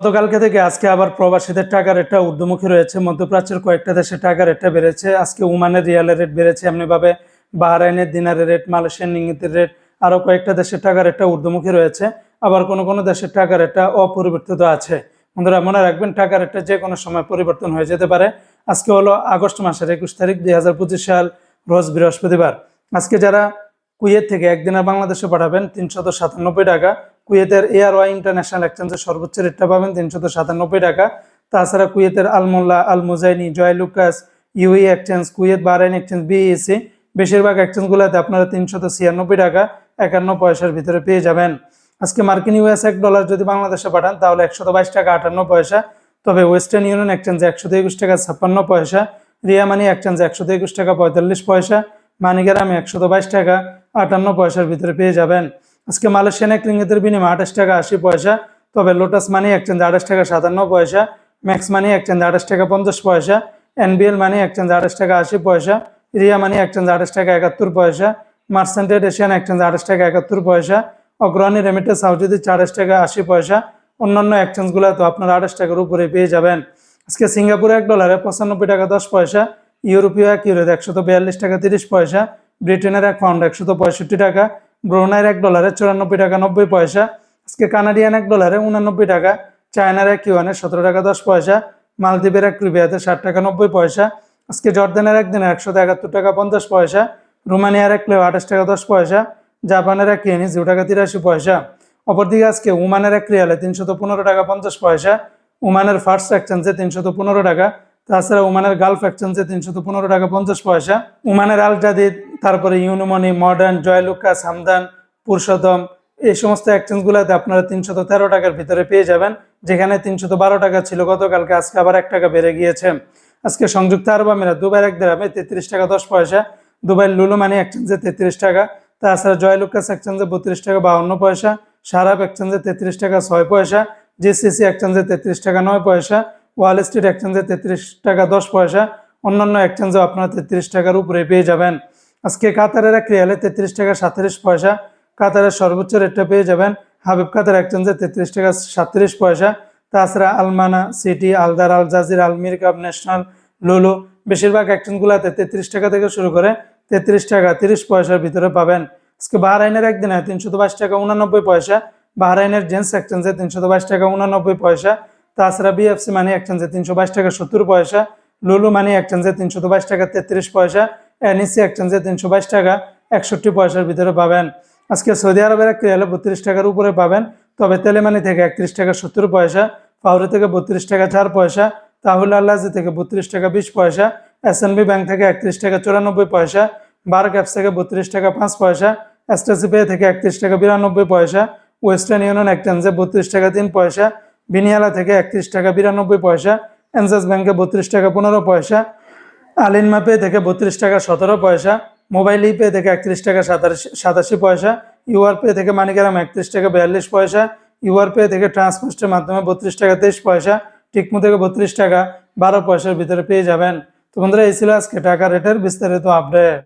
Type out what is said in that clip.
গতকালকে থেকে আজকে আবার প্রবাসীদের টাকা রেটটা ঊর্ধ্বমুখী রয়েছে। মধ্যপ্রাচ্যের কয়েকটা দেশের টাকা রেটটা বেড়েছে। আজকে ওমানের রিয়ালের রেট বেড়েছে এমনিভাবে। বাহরাইনের দিনারের রেট, মালয়েশিয়ার নিঙ্গিতের রেট, আরও কয়েকটা দেশের টাকা রেটটা ঊর্ধ্বমুখী রয়েছে। আবার কোনো কোনো দেশের টাকা রেটটা অপরিবর্তিত আছে। বন্ধুরা, মনে রাখবেন টাকা রেটটা যে কোনো সময় পরিবর্তন হয়ে যেতে পারে। আজকে হলো আগস্ট মাসের একুশ তারিখ, দুই হাজার পঁচিশ সাল, রোজ বৃহস্পতিবার। আজকে যারা কুয়েত থেকে একদিনের বাংলাদেশে পাঠাবেন, তিনশত সাতানব্বই টাকা। কুয়েতের এয়ার ওয়াই ইন্টারন্যাশনাল এক্সচেঞ্জের সর্বোচ্চ রেটটা পাবেন তিনশত সাতানব্বই টাকা। তাছাড়া কুয়েতের Almulla Al Muzaini Joy Alukkas UAE exchange Kuwait Bahrain exchange BEC বেশিরভাগ এক্সচেঞ্জগুলোতে আপনারা তিনশত ছিয়ানব্বই টাকা একান্ন পয়সার ভিতরে পেয়ে যাবেন। আজকে মার্কিন ইউএস এক ডলার যদি বাংলাদেশে পাঠান, তাহলে একশত বাইশ টাকা আটান্ন পয়সা। তবে ওয়েস্টার্ন ইউনিয়ন এক্সচেঞ্জে একশো একুশ টাকা ছাপ্পান্ন পয়সা। রিয়া মানি এক্সচেঞ্জে একশো একুশ টাকা পঁয়তাল্লিশ পয়সা। মানিগ্রামে একশত বাইশ টাকা আটান্ন পয়সার ভিতরে পেয়ে যাবেন। আজকে মালয়েশিয়ান এক রিঙ্গিতের বিনিময়ে আঠাশ টাকা আশি পয়সা, তবে লোটাস মানি এক্সচেঞ্জ আঠাশ টাকা সাতান্ন পয়সা ম্যাক্স মানি এক্সচেঞ্জ আঠাশ টাকা পঞ্চাশ পয়সা এনবিএল মানি এক্সচেঞ্জ আঠাশ টাকা আশি পয়সা রিয়া মানি এক্সচেঞ্জ আঠাশ টাকা একাত্তর পয়সা মার্সেন্টেড এশিয়ান এক্সচেঞ্জ আঠাশ টাকা একাত্তর পয়সা অগ্রণী রেমিটেন্স হাউস যদি টাকা আশি পয়সা, অন্যান্য এক্সচেঞ্জগুলো তো আপনারা আঠাশ টাকার উপরে পেয়ে যাবেন। আজকে সিঙ্গাপুরে এক ডলারে পঁচানব্বই টাকা দশ পয়সা, ইউরোপীয় এক ইউরোতে একশত বিয়াল্লিশ টাকা তিরিশ পয়সা, ব্রিটেনের এক পাউন্ড একশত পঁয়ষট্টি টাকা ব্রুনাইয়ের এক ডলারে চুরানব্বই টাকা, নব্বই পয়সা। আজকে কানাডিয়ান এক ডলারে উনানব্বই টাকা, চায়নার এক ইউয়ানে সতেরো টাকা, দশ পয়সা। মালদ্বীপের এক রুপিয়াতে ষাট টাকা, নব্বই পয়সা। আজকে জর্দানের একদিনে একশত একাত্তর টাকা, পঞ্চাশ পয়সা। রোমানিয়ার এক প্লেও আঠাশ টাকা, দশ পয়সা। জাপানের এক ইয়েনি জিরো টাকা, তিরাশি পয়সা। অপরদিকে আজকে উমানের এক রিয়ালে তিনশত পনেরো টাকা, পঞ্চাশ পয়সা। উমানের ফার্স্ট এক্সচেঞ্জে তিনশত পনেরো টাকা। তাছাড়া উমানের গালফ এক্সচেঞ্জে তিনশত পনেরো টাকা, পঞ্চাশ পয়সা। উমানের আল জাদিদ তারপরে Unimoni, modern Joyalukkas Hamdan, Purushottam, এই সমস্ত এক্সচেঞ্জগুলোতে আপনারা তিনশত তেরো টাকার ভিতরে পেয়ে যাবেন, যেখানে তিনশত বারো টাকা ছিল, গতকালকে আজকে আবার এক টাকা বেড়ে গিয়েছে। আজকে সংযুক্ত আরব আমিরাত, দুবাইয়ের এক দেরামে তেত্রিশ টাকা দশ পয়সা, দুবাইয়ের লুলু মানি এক্সচেঞ্জে তেত্রিশ টাকা, তাছাড়া জয়লুকাস এক্সচেঞ্জে বত্রিশ টাকা বাউন্ন পয়সা সারাপ এক্সচেঞ্জে তেত্রিশ টাকা ছয় পয়সা, জিসিসি এক্সচেঞ্জে তেত্রিশ টাকা নয় পয়সা, ওয়াল স্ট্রিট এক্সচেঞ্জে তেত্রিশ টাকা দশ পয়সা, অন্যান্য এক্সচেঞ্জেও আপনারা তেত্রিশ টাকার উপরে পেয়ে যাবেন। আজকে কাতারের এক রিয়ালে তেত্রিশ টাকা সাতত্রিশ পয়সা, কাতারের সর্বোচ্চ রেটটা পেয়ে যাবেন হাবিব কাতার এক্সচেঞ্জে তেত্রিশ টাকা সাতত্রিশ পয়সা, তাছাড়া Almana city, Aldar, Al Jazira আলমির কাপ, ন্যাশনাল, লুলু বেশিরভাগ এক্সচেঞ্জগুলোতে তেত্রিশ টাকা থেকে শুরু করে তেত্রিশ টাকা তিরিশ পয়সার ভিতরে পাবেন। আজকে বাহরাইনের একদিনে তিনশত বাইশ টাকা উনানব্বই পয়সা, বাহরাইনের জেন্টস এক্সচেঞ্জে তিনশত বাইশ টাকা উনানব্বই পয়সা, তাছাড়া বিএফসি মানি এক্সচেঞ্জে তিনশো বাইশ টাকা সত্তর পয়সা, লুলু মানি এক্সচেঞ্জে তিনশত বাইশ টাকা তেত্রিশ পয়সা এনইসি এক্সচেঞ্জে তিনশো বাইশ টাকা, একষট্টি পয়সার ভিতরে পাবেন। আজকে সৌদি আরবের এক রিয়ালে বত্রিশ টাকার উপরে পাবেন, তবে তেলেমানি থেকে একত্রিশ টাকা সত্তর পয়সা ফাউরি থেকে বত্রিশ টাকা চার পয়সা, তাহুল আল্লাজি থেকে বত্রিশ টাকা বিশ পয়সা এসএনবি ব্যাংক থেকে একত্রিশ টাকা চুরানব্বই পয়সা বার ক্যাপস থেকে বত্রিশ টাকা পাঁচ পয়সা এসটিসি পে থেকে একত্রিশ টাকা বিরানব্বই পয়সা, ওয়েস্টার্ন ইউনিয়ন এক্সচেঞ্জে বত্রিশ টাকা তিন পয়সা, বিনিয়ালা থেকে একত্রিশ টাকা বিরানব্বই পয়সা এনজাস ব্যাংকে বত্রিশ টাকা পনেরো পয়সা আলিনমা পে থেকে বত্রিশ টাকা সতেরো পয়সা, মোবাইল ইপে পে থেকে একত্রিশ টাকা সাতাশি পয়সা, ইউআর পে থেকে মানিকেরাম একত্রিশ টাকা বিয়াল্লিশ পয়সা, ইউআর পে থেকে ট্রান্সপোস্টের মাধ্যমে বত্রিশ টাকা তেইশ পয়সা, টিকমু থেকে বত্রিশ টাকা বারো পয়সার ভিতরে পেয়ে যাবেন। তো বন্ধুরা, এই ছিল আজকে টাকা রেটের বিস্তারিত আপডেট